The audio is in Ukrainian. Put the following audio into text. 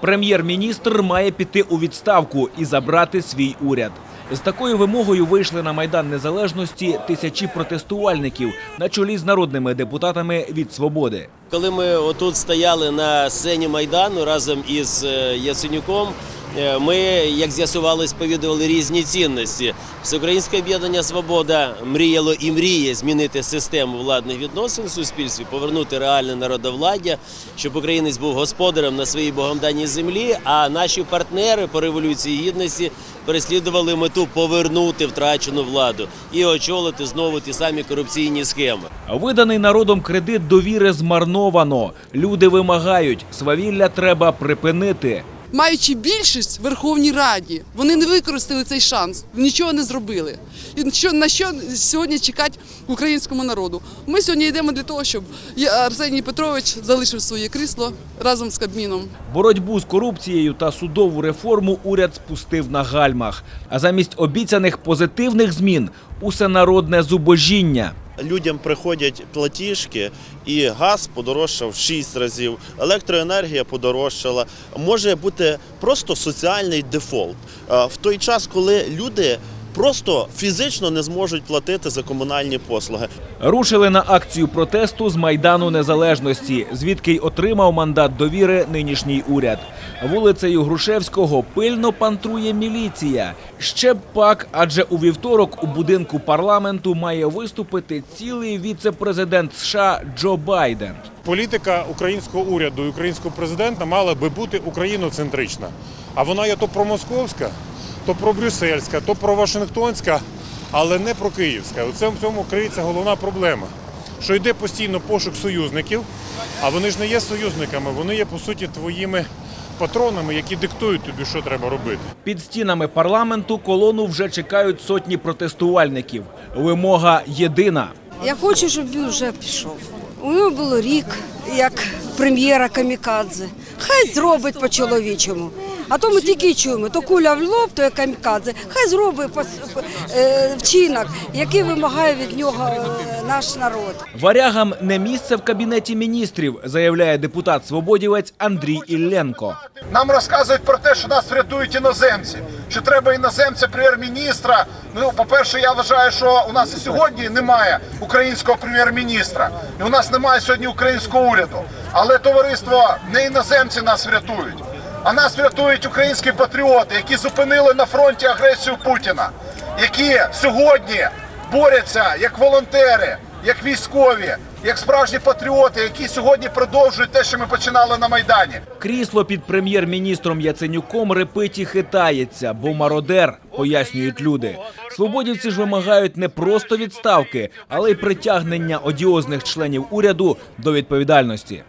Прем'єр-міністр має піти у відставку і забрати свій уряд. З такою вимогою вийшли на майдан незалежності тисячі протестувальників на чолі з народними депутатами від свободи. Коли ми отут стояли на сцені Майдану разом із е, Яценюком, ми, як з'ясували, сповідували різні цінності. Всеукраїнське об'єднання Свобода мріяло і мріє змінити систему владних відносин в суспільстві, повернути реальне народовладдя, щоб українець був господарем на своїй богомданій землі. А наші партнери по революції гідності переслідували мету повернути втрачену владу і очолити знову ті самі корупційні схеми. Виданий народом кредит довіри змарновано. Люди вимагають, свавілля треба припинити. Маючи більшість в Верховній Раді, вони не використали цей шанс, нічого не зробили. І що на що сьогодні чекати українському народу? Ми сьогодні йдемо для того, щоб Арсеній Петрович залишив своє крісло разом з Кабміном. Боротьбу з корупцією та судову реформу уряд спустив на гальмах. А замість обіцяних позитивних змін усенародне зубожіння. Людям приходять платіжки, і газ подорожчав в 6 разів, електроенергія подорожчала. Може бути просто соціальний дефолт Е, в той час, коли люди просто фізично не зможуть платити за комунальні послуги. Рушили на акцію протесту з майдану незалежності, звідки й отримав мандат довіри нинішній уряд. Вулицею Грушевського пильно пантрує міліція. Ще б пак, адже у вівторок у будинку парламенту має виступити цілий віце-президент США Джо Байден. Політика українського уряду і українського президента мала би бути україноцентрична. А вона є то промосковська, то пробрюссельська, то провашингтонська, але не про київська. У цьому, в цьому криється головна проблема. Що йде постійно пошук союзників, а вони ж не є союзниками, вони є по суті твоїми патронами, які диктують тобі, що треба робити. Під стінами парламенту колону вже чекають сотні протестувальників. Вимога єдина. Я хочу, щоб він вже пішов. У нього було рік як прем'єра Камікадзе. Хай зробить по-чоловічому. А то ми тільки чуємо, то куля в лоб, то камікадзе. Хай зробить е, вчинок, який вимагає від нього е, наш народ. Варягам не місце в кабінеті міністрів, заявляє депутат свободівець Андрій Ілленко. Нам розказують про те, що нас врятують іноземці, що треба іноземця прем'єр-міністра. Ну, по-перше, я вважаю, що у нас і сьогодні немає українського прем'єр-міністра, і у нас немає сьогодні українського уряду. Але товариство не іноземці нас врятують, а нас врятують українські патріоти, які зупинили на фронті агресію Путіна, які сьогодні борються як волонтери, як військові, як справжні патріоти, які сьогодні продовжують те, що ми починали на майдані. Крісло під прем'єр-міністром Яценюком репить і хитається, бо мародер, пояснюють люди. Свободівці ж вимагають не просто відставки, але й притягнення одіозних членів уряду до відповідальності.